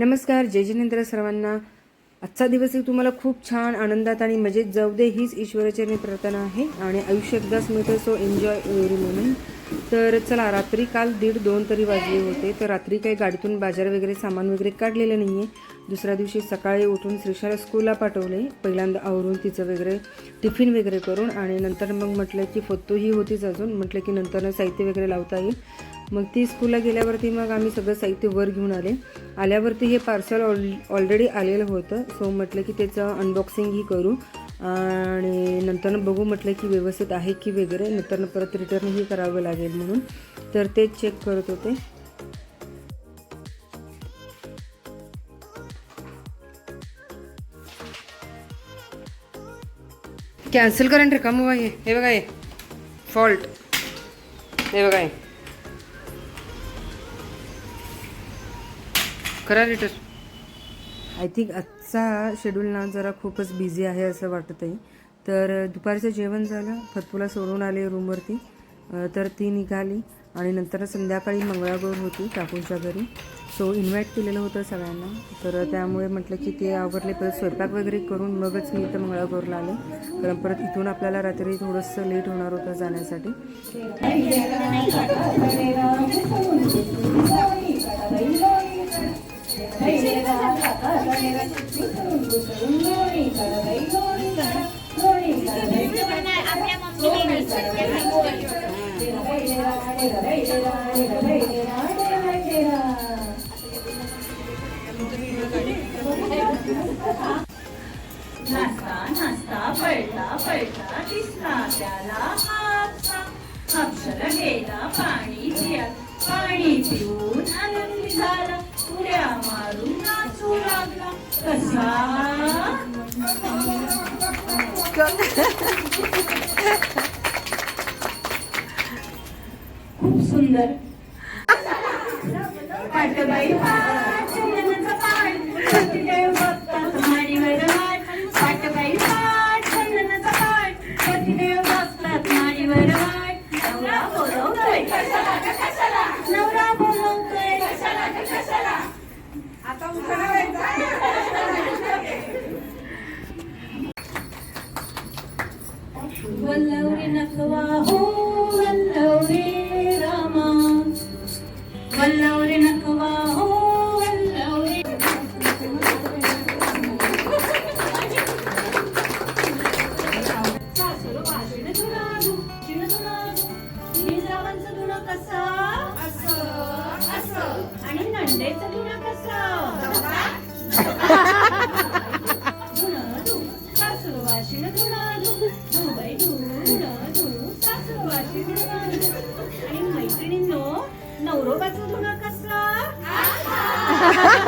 नमस्कार जय जिनेंद्र सर्वांना. आजचा दिवस एक तुम्हाला खूप छान आनंदात आणि मजेत जाऊ दे हीच ईश्वराचरणी प्रार्थना आहे आणि आयुष्य एकदाच मिळतं सो एन्जॉय एव्हरी मोमेंट तर चला रात्री काल दीड दोन तरी वाजले होते तर रात्री काही गाडीतून बाजार वगैरे सामान वगैरे काढलेलं नाही आहे दुसऱ्या दिवशी सकाळी उठून श्रीशाला स्कूलला पाठवले. पहिल्यांदा आवरून तिचं वगैरे टिफिन वगैरे करून आणि नंतर मग म्हटलं की फोतोही होतीच अजून. म्हटलं की नंतर साहित्य वगैरे लावता येईल. मग ती स्कूलला गेल्यावरती मग आम्ही सगळं साहित्य वर घेऊन आले. आल्यावरती हे पार्सल ऑल ऑलरेडी आलेलं होतं. सो म्हटलं की त्याचं अनबॉक्सिंगही करू. आणि नंतर बघू म्हटलं की व्यवस्थित आहे की वगैरे. नंतरनं परत रिटर्नही करावं लागेल म्हणून. तर ते चेक करत होते. कॅन्सल करा का मग हे? हे बघा हे. फॉल्ट हे बघा हे. करा रिटर्न आय थिंक आजचा शेड्यूल ना जरा खूपच बिझी आहे असं वाटत आहे तर दुपारचं जेवण झालं फतपूला सोडून आले रूमवरती तर ती निघाली आणि नंतर संध्याकाळी मंगळागौर होती काकूंच्या घरी. सो इन्व्हाइट केलेलं होतं सगळ्यांना. तर त्यामुळे म्हटलं की ते आवरले परत स्वयंपाक वगैरे करून मगच मी इथं मंगळागौरला आले. कारण परत इथून आपल्याला रात्री थोडंसं लेट होणार होतं जाण्यासाठी. पळता पळता दिसला त्याला हापसा हापशाला गेला पाणी पियात पाणी पिऊन आनंदी झाला. उड्या मारून नाचू लागला. कसा? खूप सुंदर. पाटबाई पाठ नवरा बोलवतोय आता उभा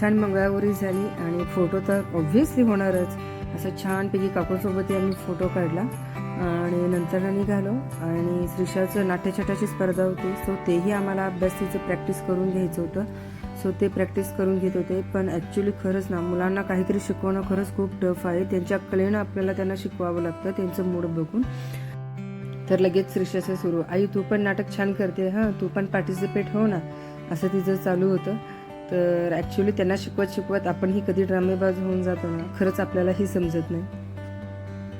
छान मंगळागौरी झाली आणि फोटो तर ऑब्व्हियसली होणारच. असं छानपैकी काकूसोबतही आम्ही फोटो काढला आणि नंतर निघालो आणि श्रीषाचं नाट्यछटाची स्पर्धा होती. सो तेही आम्हाला अभ्यास तिचं प्रॅक्टिस करून घ्यायचं होतं. सो ते प्रॅक्टिस करून घेत होते. पण ॲक्च्युली खरंच ना मुलांना काहीतरी शिकवणं खरंच खूप टफ आहे. त्यांच्या कलेनं आपल्याला त्यांना शिकवावं लागतं त्यांचं मूड बघून. तर लगेच श्रीषाचं सुरू. आई तू पण नाटक छान करते हां? तू पण पार्टिसिपेट हो ना? असं तिचं चालू होतं. तर ॲक्च्युली त्यांना शिकवत शिकवत आपणही कधी ड्रामेबाज होऊन जातो ना खरंच आपल्यालाही समजत नाही.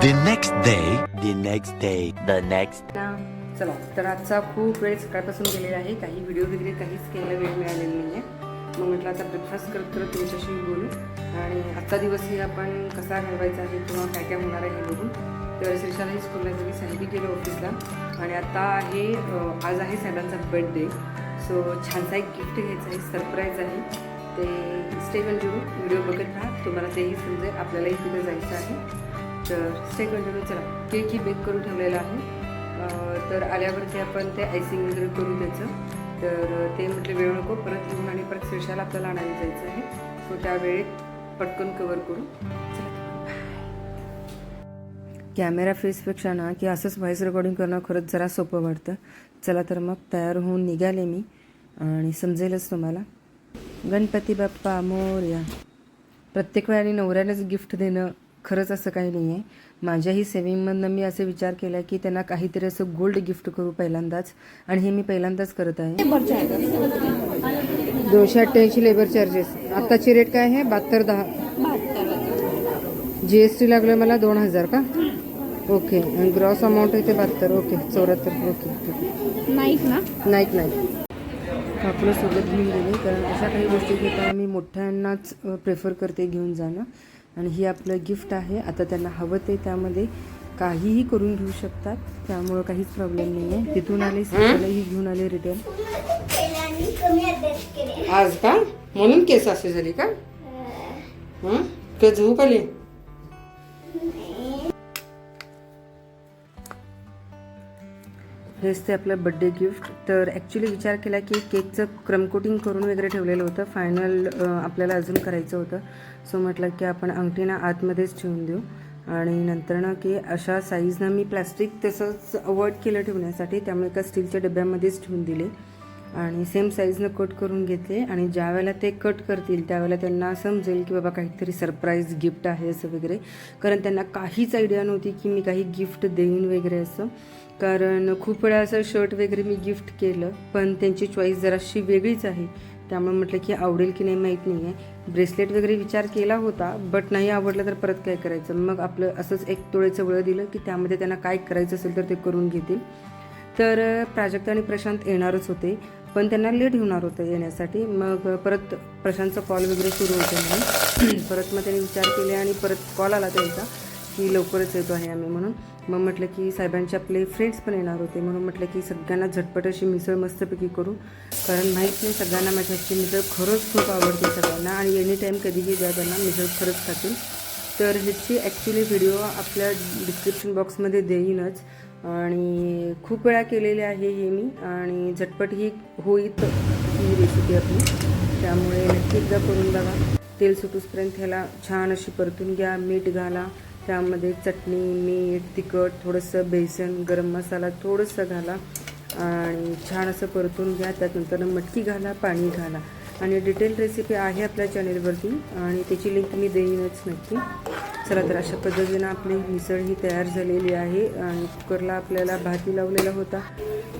The next day, the next day, the next ना चला. तर आजचा खूप वेळ सकाळपासून गेलेला आहे. काही व्हिडिओ वगैरे काहीच केला वेळ मिळालेला नाही आहे मग म्हटलं आता ब्रेकफास्ट करत करत तुमच्याशी बोलू. आणि आजचा दिवसही आपण कसा घालवायचा आहे किंवा काय काय होणार आहे हे बघू तर श्रीशालाही स्कूलला गेली साहेबी गेलो ऑफिसला आणि आता आहे आज आहे साहेबांचा बर्थडे सो छानसा एक गिफ्ट घ्यायचं आहे सरप्राईज आहे. ते स्टे कंटिन्यू व्हिडिओ बघत राहा. तुम्हाला तेही समजेल आपल्यालाही तिथे जायचं आहे. तर स्टे कंटिन्यू चला. केकही बेक करून ठेवलेला आहे. तर आल्यावरती आपण ते आयसिंग वगैरे करू त्याचं. तर ते म्हटले वेळ नको परत येऊन आणि परत स्पेशल आपल्याला आणायला जायचं आहे. सो त्यावेळेत पटकन कवर करू. कॅमेरा फेसपेक्षा ना की असंच व्हॉईस रेकॉर्डिंग करणं खरंच जरा सोपं वाटतं. चला तर मग तयार होऊन निघाले मी आणि समजेलच तुम्हाला. गणपती बाप्पा मोर्या. प्रत्येक वेळाने नवऱ्यालाच गिफ्ट देणं खरंच असं काही नाही आहे माझ्याही सेविंगमधनं मी असे विचार केला की त्यांना काहीतरी असं गोल्ड गिफ्ट करू पहिल्यांदाच. आणि हे मी पहिल्यांदाच करत आहे. दोनशे अठ्ठ्याऐंशी लेबर चार्जेस आत्ताची रेट काय आहे? बहात्तर दहा. जी एस टी लागलं मला दोन हजार का? ओके. आणि ग्रॉस अमाऊंट आहे ते बहात्तर. ओके. चौऱ्याहत्तर. ओके. नाईक ना? नाईक नाईक. आपलं सोबत घेऊन गेले. कारण अशा काही गोष्टी घेताना मी मोठ्यांनाच प्रेफर करते घेऊन जाणं. आणि ही आपलं गिफ्ट आहे. आता त्यांना हवं ते त्यामध्ये काहीही करून घेऊ शकतात. त्यामुळं काहीच प्रॉब्लेम नाही आहे तिथून आले ही घेऊन आले रिटर्न आज का? म्हणून केस असे झाली का? हं? का झोप आली हेच ते आपलं बड्डे गिफ्ट तर ॲक्च्युली विचार केला की केकचं क्रमकोटिंग करून वगैरे ठेवलेलं होतं. फायनल आपल्याला अजून करायचं होतं. सो म्हटलं की आपण अंगठीना आतमध्येच ठेवून देऊ. आणि नंतर ना की अशा साईजनं मी प्लॅस्टिक तसंच अवॉइड केलं ठेवण्यासाठी. त्यामुळे एका स्टीलच्या डब्यामध्येच ठेवून दिले. आणि सेम साईजनं कट करून घेतले आणि ज्या वेळेला ते कट करतील त्यावेळेला त्यांना समजेल की बाबा काहीतरी सरप्राईज गिफ्ट आहे असं वगैरे. कारण त्यांना काहीच आयडिया नव्हती की मी काही गिफ्ट देईन वगैरे असं. कारण खूप वेळा असं शर्ट वगैरे मी गिफ्ट केलं पण त्यांची चॉईस जराशी वेगळीच आहे. त्यामुळे म्हटलं की आवडेल की नाही माहीत नाही आहे ब्रेसलेट वगैरे विचार केला होता बट नाही आवडलं तर परत काय करायचं? मग आपलं असंच एक तोळेचं वळं दिलं की त्यामध्ये त्यांना काय करायचं असेल तर ते करून घेतील. तर प्राजक्त आणि प्रशांत येणारच होते. पण त्यांना लेट होणार होतं येण्यासाठी. मग परत प्रशांतचा कॉल वगैरे सुरू होते म्हणून. परत मग त्यांनी विचार केले आणि परत कॉल आला त्यांचा की लवकरच येतो आहे आम्ही म्हणून. मग म्हटलं की साहेबांचे आपले फ्रेंड्स पण येणार होते म्हणून म्हटलं की सगळ्यांना झटपट अशी मिसळ मस्तपैकी करू. कारण माहीत नाही सगळ्यांना माझ्या मिसळ खरंच खूप आवडते सगळ्यांना आणि एनी टाईम कधीही द्या त्यांना मिसळ खरंच खातील. तर ह्याची ॲक्च्युली व्हिडिओ आपल्या डिस्क्रिप्शन बॉक्समध्ये देईनच. आणि खूप वेळा केलेले आहे हे मी. आणि झटपट ही होईत ही रेसिपी आपली. त्यामुळे नक्की एकदा करून बघा. तेल सुटूसपर्यंत ह्याला छान अशी परतून घ्या. मीठ घाला. त्यामध्ये चटणी मीठ तिखट थोडंसं बेसन गरम मसाला थोडंसं घाला. आणि छान असं परतून घ्या. त्यानंतर मटकी घाला पाणी घाला. आणि डिटेल रेसिपी आहे आपल्या चॅनेलवरती आणि त्याची लिंक मी देईनच नक्की. चला तर अशा पद्धतीनं आपली मिसळ ही तयार झालेली आहे. आणि कुकरला आपल्याला भाती लावलेला होता.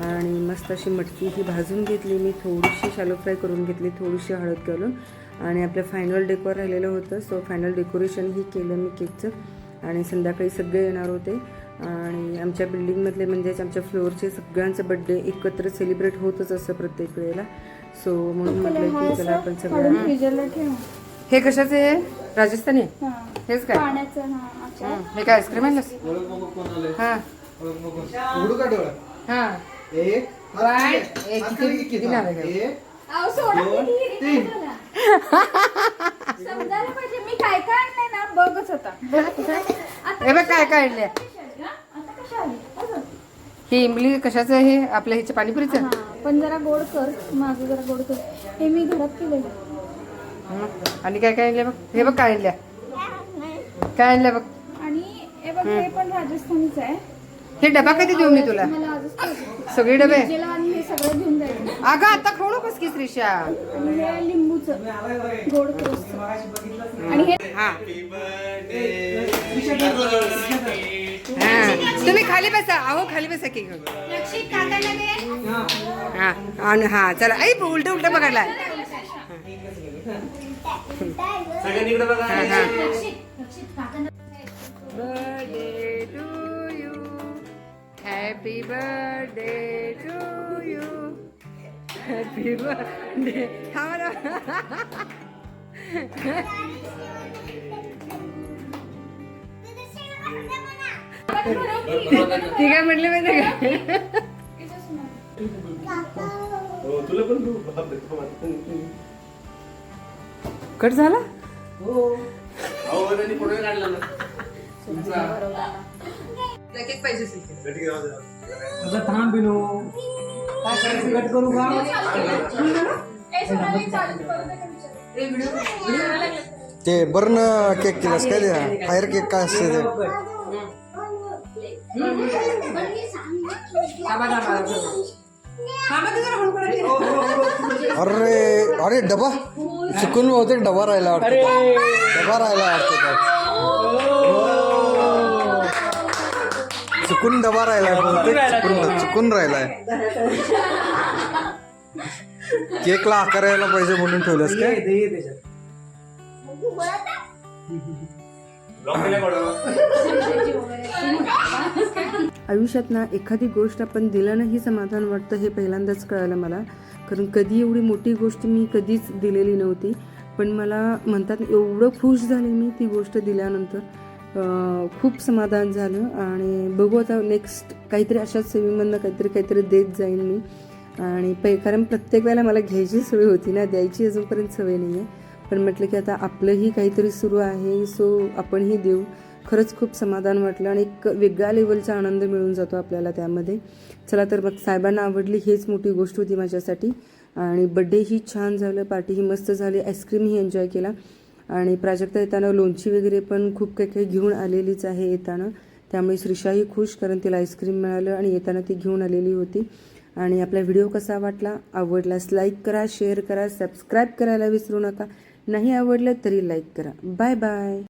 आणि मस्त अशी मटकी ही भाजून घेतली मी. थोडीशी शालो फ्राय करून घेतली. थोडीशी हळद घालून. आणि आपलं फायनल डेकोर राहिलेलं होतं. सो फायनल डेकोरेशनही केलं मी केकचं. आणि संध्याकाळी सगळे येणार होते. आणि आमच्या बिल्डिंगमधले म्हणजेच आमच्या फ्लोअरचे सगळ्यांचं बड्डे एकत्र सेलिब्रेट होतच असं प्रत्येक वेळेला. सो म्हणून म्हटलं की चला आपण ठेव. हे कशाचे आहे राजस्थानी? हा. हेच काय? पाण्याचं हा अच्छा. हं, हे काय आईस्क्रीम हा. हा. आहे मी काय काय आणलंय ना बघच होता आता हे बघ काय काय आणलंय. हा? हे इमली कशाचं आहे? हे आपल्या ह्याच्या पाणीपुरीचं? हा. पण जरा गोड कर माझं जरा गोड कर. हे मी घरात केलंय. हं. आणि काय काय आणलं बघ? हे बघ काय आणल्या. काय आणलं बघ? आणि हे बघ हे पण राजस्थानीच आहे. हे डबा कधी देऊ मी तुला? मला आजच पाहिजे सगळे डबे? जेला आणि हे सगळं घेऊन जायचं. अगं आता खाऊ नकोस की श्रीषा आणि हे लिंबूचं. गोड आणि हे हा हा. तुम्ही खाली बसा. अहो खाली बसा की. हा आणि हा चला. आई उलट उलट बघायला birthday to you happy birthday to you happy birthday हा ती काय म्हटले माहिती का कट झाला? केक पाहिजे आता थांब बिनो. ते बर्न केक केलास काय ते? फायर केक काय असते ते? अरे अरे डबा. चुकून बहुतेक डबा राहिला वाटतं. डबा राहिला वाटतं. चुकून डबा राहिलाय बहुतेक. चुकून चुकून राहिलाय. केकला आकार यायला पाहिजे म्हणून ठेवलंस काय? आयुष्यात ना एखादी गोष्ट आपण दिल्यानंही समाधान वाटतं हे पहिल्यांदाच कळालं मला. कारण कधी एवढी मोठी गोष्ट मी कधीच दिलेली नव्हती. पण मला म्हणतात एवढं खुश झाले मी ती गोष्ट दिल्यानंतर. खूप समाधान झालं आणि बघू आता नेक्स्ट काहीतरी अशाच सेविंगमधनं काहीतरी काहीतरी देत जाईन मी. आणि पै कारण प्रत्येक वेळेला मला घ्यायची सवय होती ना द्यायची अजूनपर्यंत सवय नाही आहे पण म्हटलं की आता आपलंही काहीतरी सुरू आहे सो आपणही देऊ. खरंच खूप समाधान वाटलं आणि एक वेगळ्या लेवलचा आनंद मिळून जातो आपल्याला त्यामध्ये. चला तर मग साहेबांना आवडली हेच मोठी गोष्ट होती माझ्यासाठी. आणि बड्डेही छान झालं पार्टीही मस्त झाली आईस्क्रीमही एन्जॉय केला. आणि प्राजक्ता येताना लोणची वगैरे पण खूप काही काही घेऊन आलेलीच आहे येताना. त्यामुळे श्रीषाही खुश कारण तिला आईस्क्रीम मिळालं आणि येताना ती घेऊन आलेली होती. आणि आपला व्हिडिओ कसा वाटला? आवडल्यास लाईक करा शेअर करा सबस्क्राईब करायला विसरू नका. नाही आवडलं तरी लाईक करा. Bye bye